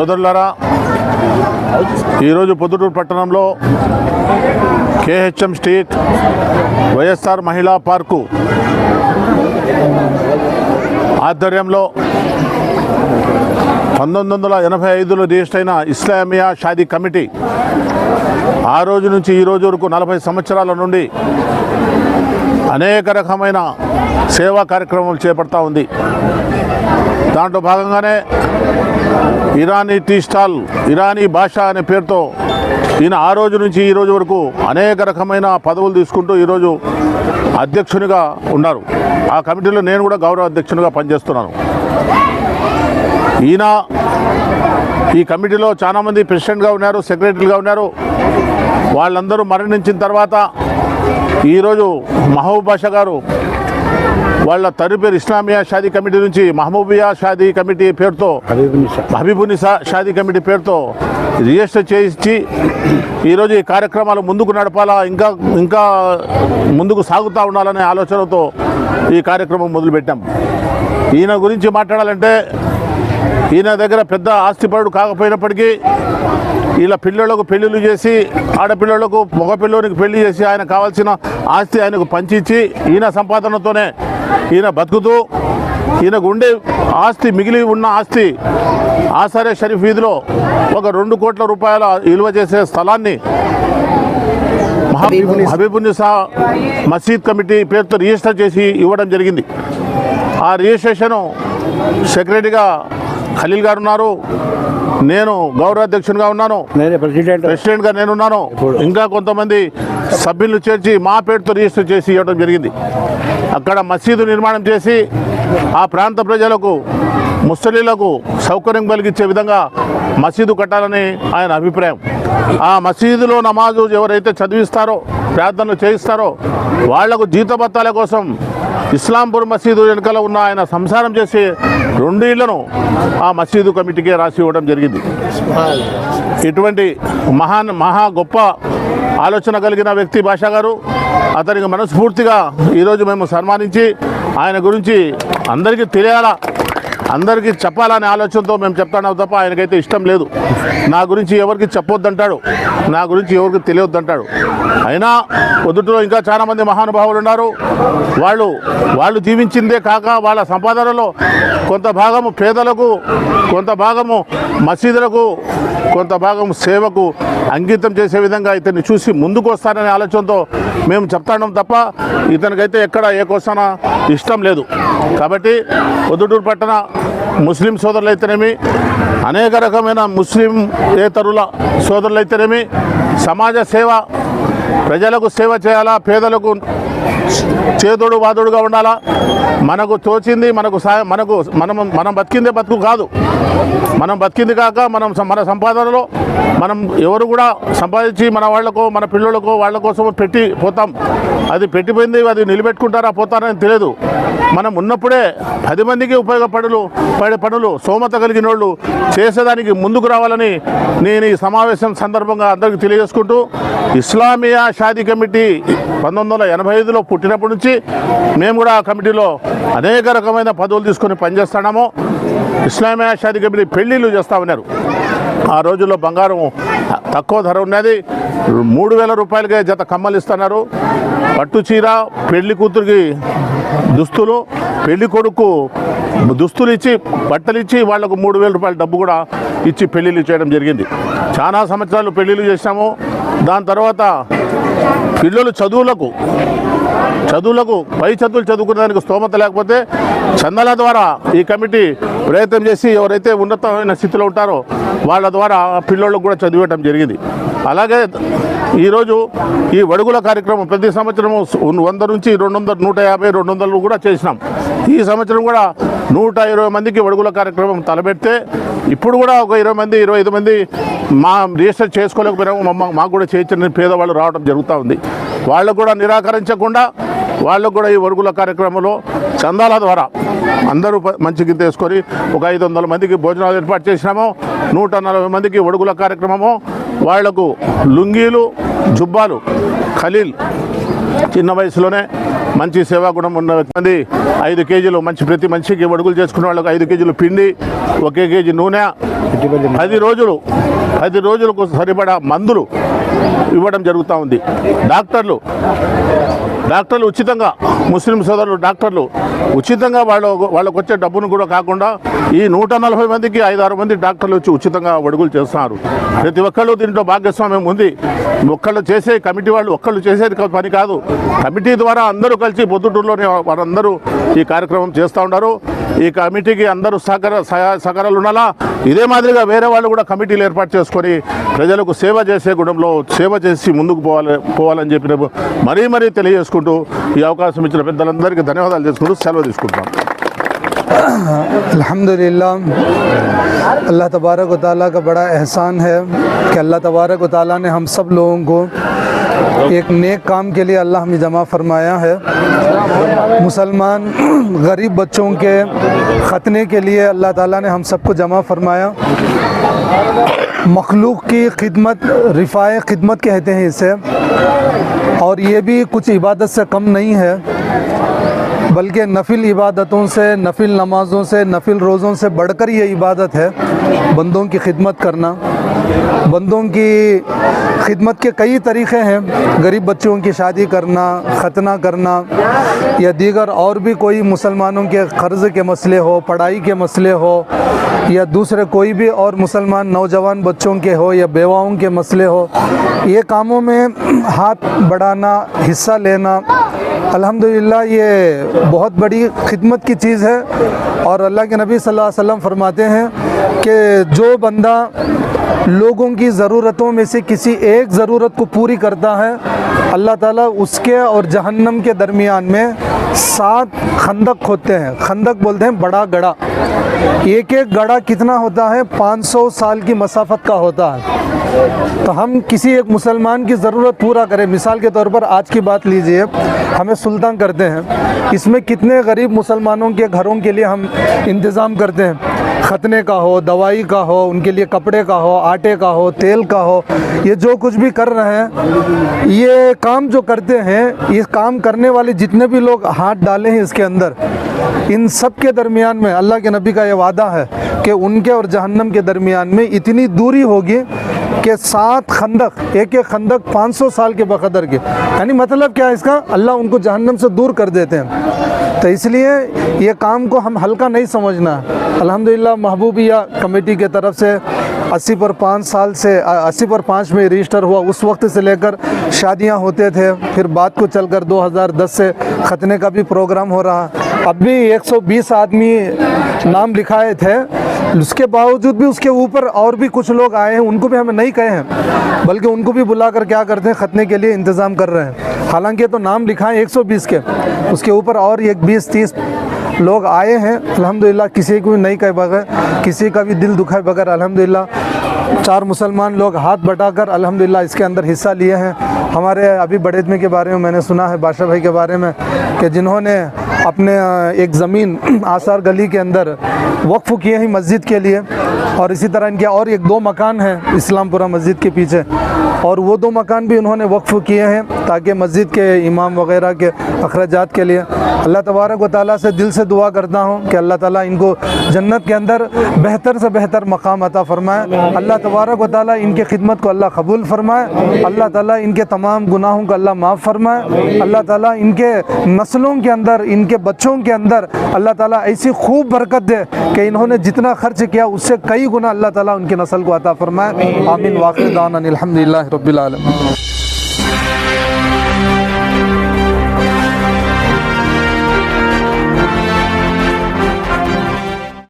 సోదరులారా ఈరోజు పొద్దుటూరు పట్టణంలో కేహెచ్ఎం స్ట్రీట్ వైఎస్ఆర్ మహిళా పార్కు ఆధ్వర్యంలో పంతొమ్మిది వందల ఎనభై ఐదులో రిజిస్టర్ అయిన ఇస్లామియా షాదీ కమిటీ ఆ రోజు నుంచి ఈ రోజు వరకు నలభై సంవత్సరాల నుండి అనేక రకమైన సేవా కార్యక్రమాలు చేపడతా ఉంది. దాంట్లో భాగంగానే ఇరానీ టీ స్టాల్ ఇరానీ భాష అనే పేరుతో ఈయన ఆ రోజు నుంచి ఈ రోజు వరకు అనేక రకమైన పదవులు తీసుకుంటూ ఈరోజు అధ్యక్షునిగా ఉన్నారు. ఆ కమిటీలో నేను కూడా గౌరవ అధ్యక్షునిగా పనిచేస్తున్నాను. ఈయన ఈ కమిటీలో చాలామంది ప్రెసిడెంట్గా ఉన్నారు సెక్రటరీలుగా ఉన్నారు. వాళ్ళందరూ మరణించిన తర్వాత ఈరోజు మహబూబ్ బాషా గారు వాళ్ళ తరు పేరు ఇస్లామియా షాదీ కమిటీ నుంచి మహబూబియా షాదీ కమిటీ పేరుతో హబీబునిసా షాదీ కమిటీ పేరుతో రిజిస్టర్ చేయించి ఈరోజు ఈ కార్యక్రమాలు ముందుకు నడపాలా ఇంకా ఇంకా ముందుకు సాగుతూ ఉండాలనే ఆలోచనతో ఈ కార్యక్రమం మొదలుపెట్టాం. ఈయన గురించి మాట్లాడాలంటే ఈయన దగ్గర పెద్ద ఆస్తిపరుడు కాకపోయినప్పటికీ ఇలా పిల్లలకు పెళ్ళిళ్ళు చేసి ఆడపిల్లలకు మగ పిల్లోనికి పెళ్ళి చేసి ఆయన కావాల్సిన ఆస్తి ఆయనకు పంచిచ్చి ఈయన సంపాదనతోనే ఈయన బతుకుతూ ఈయనకు ఉండే ఆస్తి మిగిలి ఉన్న ఆస్తి ఆసారే షరీఫ్ వీధిలో ఒక రెండు కోట్ల రూపాయల విలువ చేసే స్థలాన్ని హబీబునిసా మసీద్ కమిటీ పేరుతో రిజిస్టర్ చేసి ఇవ్వడం జరిగింది. ఆ రిజిస్ట్రేషను సెక్రటరీగా ఖలీల్ గారు ఉన్నారు. నేను గౌరవ అధ్యక్షునిగా ఉన్నాను. నేనే ప్రెసిడెంట్. ప్రెసిడెంట్గా నేనున్నాను. ఇంకా కొంతమంది సభ్యులు చేర్చి మా పేరుతో రిజిస్టర్ చేసి ఇవ్వడం జరిగింది. అక్కడ మసీదు నిర్మాణం చేసి ఆ ప్రాంత ప్రజలకు ముస్లింలకు సౌకర్యం కలిగించే విధంగా మసీదు కట్టాలని ఆయన అభిప్రాయం. ఆ మసీదులో నమాజు ఎవరైతే చదివిస్తారో ప్రార్థనలు చేయిస్తారో వాళ్ళకు జీతభత్తాల కోసం ఇస్లాంపూర్ మసీదు వెనుకల ఉన్న ఆయన సంసారం చేసే రెండు ఇళ్ళను ఆ మసీదు కమిటీకే రాసి ఇవ్వడం జరిగింది. ఇటువంటి మహాన్ మహా గొప్ప ఆలోచన కలిగిన వ్యక్తి భాషా గారు అతనికి మనస్ఫూర్తిగా ఈరోజు మేము సన్మానించి ఆయన గురించి అందరికీ తెలియాలా? అందరికీ చెప్పాలనే ఆలోచనతో మేము చెప్తాను తప్ప ఆయనకైతే ఇష్టం లేదు. నా గురించి ఎవరికి చెప్పొద్దంటాడు? నా గురించి ఎవరికి తెలియొద్దంటాడు? అయినా పొద్దుటలో ఇంకా చాలామంది మహానుభావులు ఉన్నారు. వాళ్ళు వాళ్ళు జీవించిందే కాక వాళ్ళ సంపాదనలో కొంత భాగము పేదలకు కొంత భాగము మసీదులకు కొంత భాగం సేవకు అంకితం చేసే విధంగా ఇతన్ని చూసి ముందుకు వస్తారనే ఆలోచనతో మేము చెప్తాం తప్ప ఇతనికైతే ఎక్కడ ఏ కోసాన ఇష్టం లేదు. కాబట్టి పొద్దుటూరు పట్టణ ముస్లిం సోదరులైతేనేమి అనేక రకమైన ముస్లిం ఏతరుల సోదరులైతేనేమి సమాజ సేవ ప్రజలకు సేవ చేయాలా పేదలకు చేదోడు వాదోడుగా ఉండాలా? మనకు తోచింది మనకు సాయం మనకు మనం మనం బతికిందే బతుకు కాదు. మనం బతికింది కాక మనం మన సంపాదనలో మనం ఎవరు కూడా సంపాదించి మన వాళ్ళకో మన పిల్లలకో వాళ్ళ కోసం పెట్టి పోతాం. అది పెట్టిపోయింది అది నిలబెట్టుకుంటారా పోతారని తెలియదు. మనం ఉన్నప్పుడే పది మందికి ఉపయోగపడులు పడే పనులు సోమత కలిగిన వాళ్ళు చేసేదానికి ముందుకు రావాలని నేను ఈ సమావేశం సందర్భంగా అందరికీ తెలియజేసుకుంటూ ఇస్లామియా షాదీ కమిటీ పంతొమ్మిది వందల ఎనభై ఐదులో పుట్టినప్పటి నుంచి మేము కూడా ఆ కమిటీలో అనేక రకమైన పదవులు తీసుకొని పనిచేస్తున్నాము. ఇస్లామియా షాది కమిటీ పెళ్ళిళ్ళు చేస్తా ఉన్నారు. ఆ రోజుల్లో బంగారం తక్కువ ధర ఉన్నది. మూడు వేల రూపాయలకే జత కమ్మలు ఇస్తున్నారు. పట్టు చీర పెళ్ళి కూతురికి దుస్తులు పెళ్ళి కొడుకు దుస్తులు ఇచ్చి బట్టలు ఇచ్చి వాళ్ళకు మూడు వేల రూపాయల డబ్బు కూడా ఇచ్చి పెళ్ళిళ్ళు చేయడం జరిగింది. చాలా సంవత్సరాలు పెళ్ళిళ్ళు చేశాము. దాని తర్వాత పిల్లలు చదువులకు చదువులకు పై చదువులు చదువుకునేదానికి స్తోమత లేకపోతే చందాల ద్వారా ఈ కమిటీ ప్రయత్నం చేసి ఎవరైతే ఉన్నతమైన స్థితిలో ఉంటారో వాళ్ళ ద్వారా పిల్లోళ్ళకు కూడా చదివేయటం జరిగింది. అలాగే ఈరోజు ఈ వడుగుల కార్యక్రమం ప్రతి సంవత్సరం వంద నుంచి రెండు వందల నూట యాభై రెండు వందలు కూడా చేసినాం. ఈ సంవత్సరం కూడా నూట ఇరవై మందికి వడుగుల కార్యక్రమం తలపెడితే ఇప్పుడు కూడా ఒక ఇరవై మంది ఇరవై ఐదు మంది మా రిజిస్టర్ చేసుకోలేకపోయినాము మమ్మ మాకు కూడా చేయించిన పేదవాళ్ళు రావడం జరుగుతూ ఉంది. వాళ్ళకు కూడా నిరాకరించకుండా వాళ్ళకు కూడా ఈ వరుగుల కార్యక్రమంలో చందాల ద్వారా అందరూ మంచి గింత వేసుకొని ఒక ఐదు వందల మందికి భోజనాలు ఏర్పాటు చేసినాము. నూట నలభై మందికి ఒడుగుల కార్యక్రమము. వాళ్ళకు లుంగీలు జుబ్బాలు ఖలీల్ చిన్న వయసులోనే మంచి సేవా గుణం ఉన్న మంది ఐదు కేజీలు మంచి ప్రతి మనిషికి అడుగులు చేసుకున్న వాళ్ళకి ఐదు కేజీలు పిండి ఒకే కేజీ నూనె. పది రోజులు పది రోజులకు సరిపడా మందులు ఇవ్వడం జరుగుతూ ఉంది. డాక్టర్లు డాక్టర్లు ఉచితంగా ముస్లిం సోదరులు డాక్టర్లు ఉచితంగా వాళ్ళ వాళ్ళకు వచ్చే డబ్బును కూడా కాకుండా ఈ నూట నలభై మందికి ఐదారు మంది డాక్టర్లు వచ్చి ఉచితంగా వడుగులు చేస్తున్నారు. ప్రతి ఒక్కళ్ళు దీంట్లో భాగస్వామ్యం ఉంది. ఒక్కళ్ళు చేసే కమిటీ వాళ్ళు ఒక్కళ్ళు చేసేది పని కాదు. కమిటీ ద్వారా అందరూ కలిసి పొద్దుటూరులోనే వారందరూ ఈ కార్యక్రమం చేస్తూ ఉన్నారు ఈ కమిటీకి అందరూ సహకార సహకారాలు ఉండాలా? ఇదే మాదిరిగా వేరే వాళ్ళు కూడా కమిటీలు ఏర్పాటు చేసుకొని ప్రజలకు సేవ చేసే గుణంలో సేవ చేసి ముందుకు పోవాలి పోవాలని చెప్పిన మరీ మరీ చేసుకుంటూ ఈ అవకాశం ఇచ్చిన పెద్దలందరికీ ధన్యవాదాలు చేసుకుంటూ సెలవు తీసుకుంటాం الحمد للہ اللہ تبارک و تعالیٰ کا بڑا احسان ہے کہ اللہ تبارک و تعالیٰ نے ہم سب لوگوں کو ایک نیک کام کے لیے اللہ ہمیں جمع فرمایا ہے مسلمان غریب بچوں کے ختنے کے لیے اللہ تعالیٰ نے ہم سب کو جمع فرمایا مخلوق کی خدمت رفاع خدمت کہتے ہیں اسے اور یہ بھی کچھ عبادت سے کم نہیں ہے، بلکہ نفل عبادتوں سے، نفل نمازوں سے، نفل روزوں سے بڑھ کر یہ عبادت ہے، بندوں کی خدمت کرنا۔ بندوں کی خدمت کے کئی طریقے ہیں۔ غریب بچوں کی شادی کرنا، ختنہ کرنا یا دیگر اور بھی کوئی مسلمانوں کے قرض کے مسئلے ہو، پڑھائی کے مسئلے ہو یا دوسرے کوئی بھی اور مسلمان نوجوان بچوں کے ہو یا بیواؤں کے مسئلے ہو، یہ کاموں میں ہاتھ بڑھانا، حصہ لینا۔ الحمدللہ، یہ بہت بڑی خدمت کی چیز ہے۔ اور اللہ کے نبی صلی اللہ علیہ وسلم فرماتے ہیں کہ جو بندہ لوگوں کی ضرورتوں میں سے کسی ایک ضرورت کو پوری کرتا ہے۔ اللہ تعالیٰ اس کے اور جہنم کے درمیان میں سات خندق ہوتے ہیں۔ خندق بولتے ہیں بڑا گڑا۔ ایک ایک گڑا کتنا ہوتا ہے؟ پانچ سو سال کی مسافت کا ہوتا ہے۔ تو ہم کسی ایک مسلمان کی ضرورت پورا کریں۔ مثال کے طور پر آج کی بات لیجیے، ہمیں سلطان کرتے ہیں۔ اس میں کتنے غریب مسلمانوں کے گھروں کے لیے ہم انتظام کرتے ہیں۔ ختنے کا ہو، دوائی کا ہو، ان کے لیے کپڑے کا ہو، آٹے کا ہو، تیل کا ہو، یہ جو کچھ بھی کر رہے ہیں، یہ کام جو کرتے ہیں، یہ کام کرنے والے جتنے بھی لوگ ہاتھ ڈالے ہیں اس کے اندر، ان سب کے درمیان میں، اللہ کے نبی کا یہ وعدہ ہے کہ ان کے اور جہنم کے درمیان میں اتنی دوری ہوگی کہ سات خندق، ایک ایک خندق پانچ سو سال کے بقدر کے۔ یعنی مطلب کیا ہے اس کا؟ اللہ ان کو جہنم سے دور کر دیتے ہیں۔ تو اس لیے یہ کام کو ہم ہلکا نہیں سمجھنا۔ الحمدللہ محبوبیہ کمیٹی کے طرف سے اسی پر پانچ سال سے، اسی پر پانچ میں رجسٹر ہوا۔ اس وقت سے لے کر شادیاں ہوتے تھے۔ پھر بات کو چل کر دو ہزار دس سے ختنے کا بھی پروگرام ہو رہا۔ اب بھی ایک سو بیس آدمی نام لکھائے تھے۔ اس کے باوجود بھی اس کے اوپر اور بھی کچھ لوگ آئے ہیں، ان کو بھی ہمیں نہیں کہے ہیں، بلکہ ان کو بھی بلا کر کیا کرتے ہیں، ختنے کے لیے انتظام کر رہے ہیں۔ حالانکہ تو نام لکھا ہے ایک سو بیس کے، اس کے اوپر اور ایک بیس تیس لوگ آئے ہیں۔ الحمدللہ، کسی کو بھی نہیں کہے بغیر، کسی کا بھی دل دکھائے بغیر، الحمدللہ۔ چار مسلمان لوگ ہاتھ بٹا کر الحمدللہ اس کے اندر حصہ لیے ہیں۔ ہمارے ابھی بڑیدمی کے بارے میں میں نے سنا ہے، بادشاہ بھائی کے بارے میں، کہ جنہوں نے اپنے ایک زمین آثار گلی کے اندر وقف کیے ہیں مسجد کے لیے۔ اور اسی طرح ان کے اور ایک دو مکان ہیں اسلام پورہ مسجد کے پیچھے۔ اور وہ دو مکان بھی انہوں نے وقف کیے ہیں تاکہ مسجد کے امام وغیرہ کے اخراجات کے لیے۔ اللہ تبارک و تعالیٰ سے دل سے دعا کرتا ہوں کہ اللہ تعالیٰ ان کو جنت کے اندر بہتر سے بہتر مقام عطا فرمائے۔ اللہ تبارک و تعالیٰ ان کے خدمت کو اللہ قبول فرمائے، اللہ تعالیٰ ان کے تمام گناہوں کو اللہ معاف فرمائے، اللہ تعالیٰ ان کے نسلوں کے اندر، ان کے بچوں کے اندر اللہ تعالیٰ ایسی خوب برکت دے کہ انہوں نے جتنا خرچ کیا اس سے کئی گناہ اللہ تعالیٰ ان کی نسل کو عطا فرمائے۔ آمین۔ واقع دانا الحمدللہ رب العالم